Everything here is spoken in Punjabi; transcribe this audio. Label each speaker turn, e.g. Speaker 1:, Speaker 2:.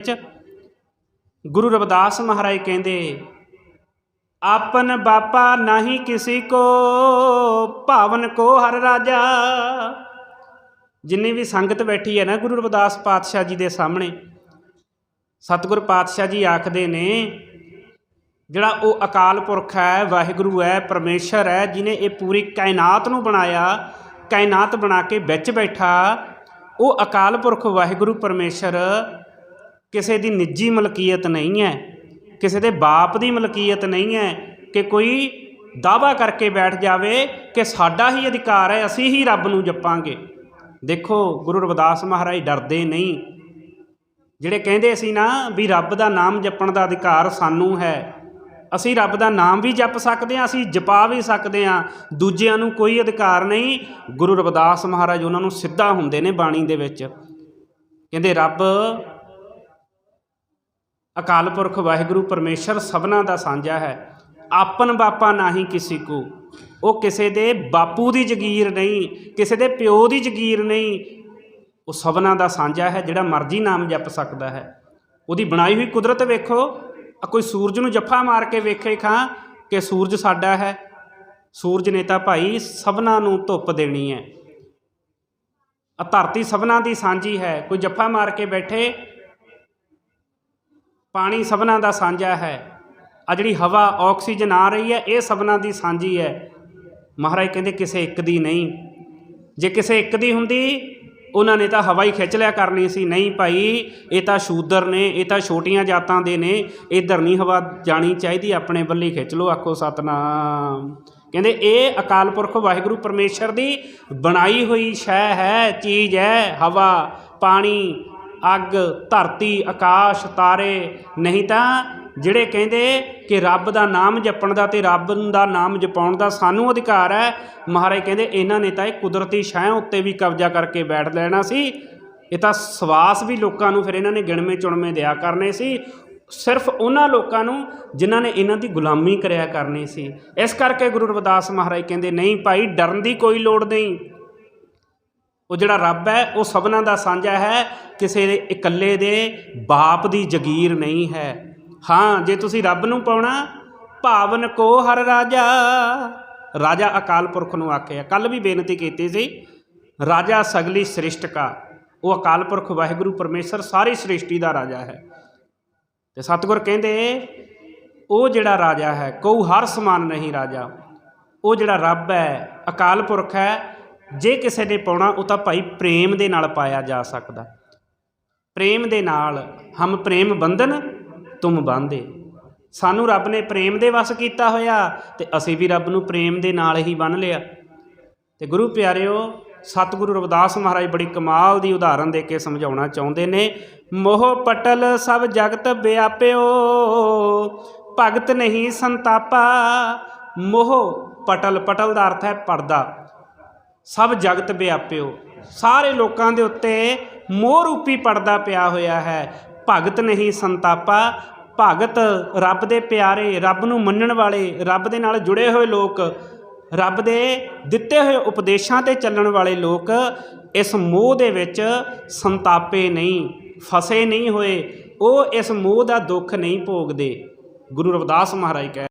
Speaker 1: ਵਿੱਚ ਗੁਰੂ ਰਵਿਦਾਸ ਮਹਾਰਾਜ ਕਹਿੰਦੇ, ਆਪਨ ਬਾਪਾ ਨਹੀਂ ਕਿਸੇ ਕੋ, ਭਾਵਨ ਕੋ ਹਰ ਰਾਜਾ। ਜਿੰਨੀ ਵੀ ਸੰਗਤ ਬੈਠੀ ਹੈ ਨਾ ਗੁਰੂ ਰਵਿਦਾਸ ਪਾਤਸ਼ਾਹ ਜੀ ਦੇ ਸਾਹਮਣੇ, ਸਤਿਗੁਰ ਪਾਤਸ਼ਾਹ ਜੀ ਆਖਦੇ ਨੇ, ਜਿਹੜਾ ਉਹ ਅਕਾਲ ਪੁਰਖ ਹੈ, ਵਾਹਿਗੁਰੂ ਹੈ, ਪਰਮੇਸ਼ਰ ਹੈ ਜਿਨੇ ਇਹ ਪੂਰੀ ਕਾਇਨਾਤ ਨੂੰ ਬਣਾਇਆ, ਕਾਇਨਾਤ ਬਣਾ ਕੇ ਵਿੱਚ ਬੈਠਾ, ਉਹ ਅਕਾਲ ਪੁਰਖ, ਵਾਹਿਗੁਰੂ, ਪਰਮੇਸ਼ਰ ਕਿਸੇ ਦੀ ਨਿੱਜੀ ਮਲਕੀਅਤ ਨਹੀਂ ਹੈ, ਕਿਸੇ ਦੇ ਬਾਪ ਦੀ ਮਲਕੀਅਤ ਨਹੀਂ ਹੈ ਕਿ ਕੋਈ ਦਾਵਾ ਕਰਕੇ ਬੈਠ ਜਾਵੇ ਕਿ ਸਾਡਾ ਹੀ ਅਧਿਕਾਰ ਹੈ, ਅਸੀਂ ਹੀ ਰੱਬ ਨੂੰ ਜਪਾਂਗੇ। ਦੇਖੋ, ਗੁਰੂ ਰਵਿਦਾਸ ਮਹਾਰਾਜ ਡਰਦੇ ਨਹੀਂ। ਜਿਹੜੇ ਕਹਿੰਦੇ ਸੀ ਨਾ ਵੀ ਰੱਬ ਦਾ ਨਾਮ ਜਪਣ ਦਾ ਅਧਿਕਾਰ ਸਾਨੂੰ ਹੈ, ਅਸੀਂ ਰੱਬ ਦਾ ਨਾਮ ਵੀ ਜਪ ਸਕਦੇ ਹਾਂ, ਅਸੀਂ ਜਪਾ ਵੀ ਸਕਦੇ ਹਾਂ, ਦੂਜਿਆਂ ਨੂੰ ਕੋਈ ਅਧਿਕਾਰ ਨਹੀਂ। ਗੁਰੂ ਰਵਿਦਾਸ ਮਹਾਰਾਜ ਉਹਨਾਂ ਨੂੰ ਸਿੱਧਾ ਹੁੰਦੇ ਨੇ ਬਾਣੀ ਦੇ ਵਿੱਚ। ਕਹਿੰਦੇ, ਰੱਬ ਅਕਾਲ ਪੁਰਖ ਵਾਹਿਗੁਰੂ ਪਰਮੇਸ਼ਰ ਸਭਨਾ ਦਾ ਸਾਂਝਾ ਹੈ। ਆਪਨ ਬਾਪਾ ਨਾਹੀ ਕਿਸੇ ਕੋ। ਉਹ ਕਿਸੇ ਦੇ ਬਾਪੂ ਦੀ ਜਗੀਰ ਨਹੀਂ, ਕਿਸੇ ਦੇ ਪਿਓ ਦੀ ਜਗੀਰ ਨਹੀਂ। ਉਹ ਸਭਨਾ ਦਾ ਸਾਂਝਾ ਹੈ, ਜਿਹੜਾ ਮਰਜ਼ੀ ਨਾਮ ਜਪ ਸਕਦਾ ਹੈ। ਉਹਦੀ ਬਣਾਈ ਹੋਈ ਕੁਦਰਤ ਵੇਖੋ। ਕੋਈ ਸੂਰਜ ਨੂੰ ਜੱਫਾ ਮਾਰ ਕੇ ਵੇਖੇ ਖਾਂ ਕਿ ਸੂਰਜ ਸਾਡਾ ਹੈ। ਸੂਰਜ ਨੇ ਤਾਂ ਭਾਈ ਸਭਨਾ ਨੂੰ ਧੁੱਪ ਦੇਣੀ ਹੈ। ਆ ਧਰਤੀ ਸਭਨਾ ਦੀ ਸਾਂਝੀ ਹੈ। ਕੋਈ ਜੱਫਾ ਮਾਰ ਕੇ ਬੈਠੇ ਪਾਣੀ ਸਭਨਾ ਦਾ ਸਾਂਝਾ ਹੈ। ਆ ਜਿਹੜੀ ਹਵਾ, ਆਕਸੀਜਨ ਆ ਰਹੀ ਹੈ, ਇਹ ਸਭਨਾ ਦੀ ਸਾਂਝੀ ਹੈ। ਮਹਾਰਾਜ ਕਹਿੰਦੇ ਕਿਸੇ ਇੱਕ ਦੀ ਨਹੀਂ। ਜੇ ਕਿਸੇ ਇੱਕ ਦੀ ਹੁੰਦੀ, ਉਹਨਾਂ ਨੇ ਤਾਂ ਹਵਾ ਹੀ ਖਿੱਚ ਲਿਆ ਕਰਨੀ ਸੀ। ਨਹੀਂ ਭਾਈ, ਇਹ ਤਾਂ ਸ਼ੂਦਰ ਨੇ, ਇਹ ਤਾਂ ਛੋਟੀਆਂ ਜਾਤਾਂ ਦੇ ਨੇ, ਇਧਰ ਨਹੀਂ ਹਵਾ ਜਾਣੀ ਚਾਹੀਦੀ, ਆਪਣੇ ਬੱਲੀ ਖਿੱਚ ਲਓ, ਆਖੋ ਸਤਨਾਮ। ਕਹਿੰਦੇ ਇਹ ਅਕਾਲ ਪੁਰਖ ਵਾਹਿਗੁਰੂ ਪਰਮੇਸ਼ਰ ਦੀ ਬਣਾਈ ਹੋਈ ਸ਼ੈ ਹੈ, ਚੀਜ਼ ਹੈ, ਹਵਾ, ਪਾਣੀ। ਅੱਗ, ਧਰਤੀ, ਆਕਾਸ਼, ਤਾਰੇ ਨਹੀਂ ਤਾਂ ਜਿਹੜੇ ਕਹਿੰਦੇ ਕਿ ਰੱਬ ਦਾ ਨਾਮ ਜਪਣ ਦਾ ਤੇ ਰੱਬ ਦਾ ਨਾਮ ਜਪਾਉਣ ਦਾ ਸਾਨੂੰ ਅਧਿਕਾਰ ਹੈ, ਮਹਾਰਾਜ ਕਹਿੰਦੇ ਇਹਨਾਂ ਨੇ ਤਾਂ ਇਹ ਕੁਦਰਤੀ ਛਾਂ ਉੱਤੇ ਵੀ ਕਬਜ਼ਾ ਕਰਕੇ ਬੈਠ ਲੈਣਾ ਸੀ। ਇਹ ਤਾਂ ਸਵਾਸ ਵੀ ਲੋਕਾਂ ਨੂੰ ਫਿਰ ਇਹਨਾਂ ਨੇ ਗਿਣਵੇਂ ਚੁਣਵੇਂ ਦਿਆ ਕਰਨੇ ਸੀ। ਸਿਰਫ ਉਹਨਾਂ ਲੋਕਾਂ ਨੂੰ ਜਿਨ੍ਹਾਂ ਨੇ ਇਹਨਾਂ ਦੀ ਗੁਲਾਮੀ ਕਰਿਆ ਕਰਨੀ ਸੀ। ਇਸ ਕਰਕੇ ਗੁਰੂ ਰਵਿਦਾਸ ਮਹਾਰਾਜ ਕਹਿੰਦੇ, ਨਹੀਂ ਭਾਈ, ਡਰਨ ਦੀ ਕੋਈ ਲੋੜ ਨਹੀਂ। ਉਹ ਜਿਹੜਾ ਰੱਬ ਹੈ, ਉਹ ਸਭਨਾਂ ਦਾ ਸਾਂਝਾ ਹੈ, ਕਿਸੇ ਦੇ ਇਕੱਲੇ ਦੇ ਬਾਪ ਦੀ ਜਗੀਰ ਨਹੀਂ ਹੈ। ਹਾਂ, ਜੇ ਤੁਸੀਂ ਰੱਬ ਨੂੰ ਪਾਉਣਾ, ਭਾਵਨ ਕੋ ਹਰ ਰਾਜਾ? ਰਾਜਾ ਅਕਾਲ ਪੁਰਖ ਨੂੰ ਆਖਿਆ। ਕੱਲ ਵੀ ਬੇਨਤੀ ਕੀਤੀ ਸੀ, ਰਾਜਾ ਸਗਲੀ ਸ੍ਰਿਸ਼ਟ ਕਾ। ਉਹ ਅਕਾਲ ਪੁਰਖ ਵਾਹਿਗੁਰੂ ਪਰਮੇਸ਼ਰ ਸਾਰੀ ਸ੍ਰਿਸ਼ਟੀ ਦਾ ਰਾਜਾ ਹੈ। ਤੇ ਸਤਿਗੁਰ ਕਹਿੰਦੇ, ਉਹ ਜਿਹੜਾ ਰਾਜਾ ਹੈ ਕੋ ਹਰ ਸਮਾਨ ਨਹੀਂ ਰਾਜਾ। ਉਹ ਜਿਹੜਾ ਰੱਬ ਹੈ, ਅਕਾਲ ਪੁਰਖ ਹੈ ਜੇ ਕਿਸੇ ਨੇ ਪਾਉਣਾ, ਉਹ ਤਾਂ ਭਾਈ ਪ੍ਰੇਮ ਦੇ ਨਾਲ ਪਾਇਆ ਜਾ ਸਕਦਾ। ਪ੍ਰੇਮ ਦੇ ਨਾਲ ਹਮ ਪ੍ਰੇਮ ਬੰਧਨ, ਤੁਮ ਬਾਂਧੇ। ਸਾਨੂੰ ਰੱਬ ਨੇ ਪ੍ਰੇਮ ਦੇ ਵਸ ਕੀਤਾ ਹੋਇਆ ਤੇ ਅਸੀਂ ਵੀ ਰੱਬ ਨੂੰ ਪ੍ਰੇਮ ਦੇ ਨਾਲ ਹੀ ਬੰਨ ਲਿਆ। ਤੇ ਗੁਰੂ ਪਿਆਰਿਓ, ਸਤਿਗੁਰੂ ਰਵਿਦਾਸ ਮਹਾਰਾਜ ਬੜੀ ਕਮਾਲ ਦੀ ਉਦਾਹਰਨ ਦੇ ਕੇ ਸਮਝਾਉਣਾ ਚਾਹੁੰਦੇ ਨੇ, ਮੋਹ ਪਟਲ ਸਭ ਜਗਤ ਵਿਆਪਿਓ, ਭਗਤ ਨਹੀਂ ਸੰਤਾਪਾ। ਮੋਹ ਪਟਲ ਪਟਲ ਦਾ ਅਰਥ ਹੈ ਪਰਦਾ। ਸਭ ਜਗਤ ਵਿਆਪਿਓ। ਸਾਰੇ ਲੋਕਾਂ ਦੇ ਉੱਤੇ ਮੋਹ ਰੂਪੀ ਪਰਦਾ ਪਿਆ ਹੋਇਆ ਹੈ। ਭਗਤ ਨਹੀਂ ਸੰਤਾਪਾ, ਭਗਤ ਰੱਬ ਦੇ ਪਿਆਰੇ, ਰੱਬ ਨੂੰ ਮੰਨਣ ਵਾਲੇ, ਰੱਬ ਦੇ ਨਾਲ ਜੁੜੇ ਹੋਏ ਲੋਕ, ਰੱਬ ਦੇ ਦਿੱਤੇ ਹੋਏ ਉਪਦੇਸ਼ਾਂ ਤੇ ਚੱਲਣ ਵਾਲੇ ਲੋਕ ਇਸ ਮੋਹ ਦੇ ਵਿੱਚ ਸੰਤਾਪੇ ਨਹੀਂ, ਫਸੇ ਨਹੀਂ ਹੋਏ। ਉਹ ਇਸ ਮੋਹ ਦਾ ਦੁੱਖ ਨਹੀਂ ਭੋਗਦੇ। ਗੁਰੂ ਰਵਿਦਾਸ ਮਹਾਰਾਜ ਕਹਿ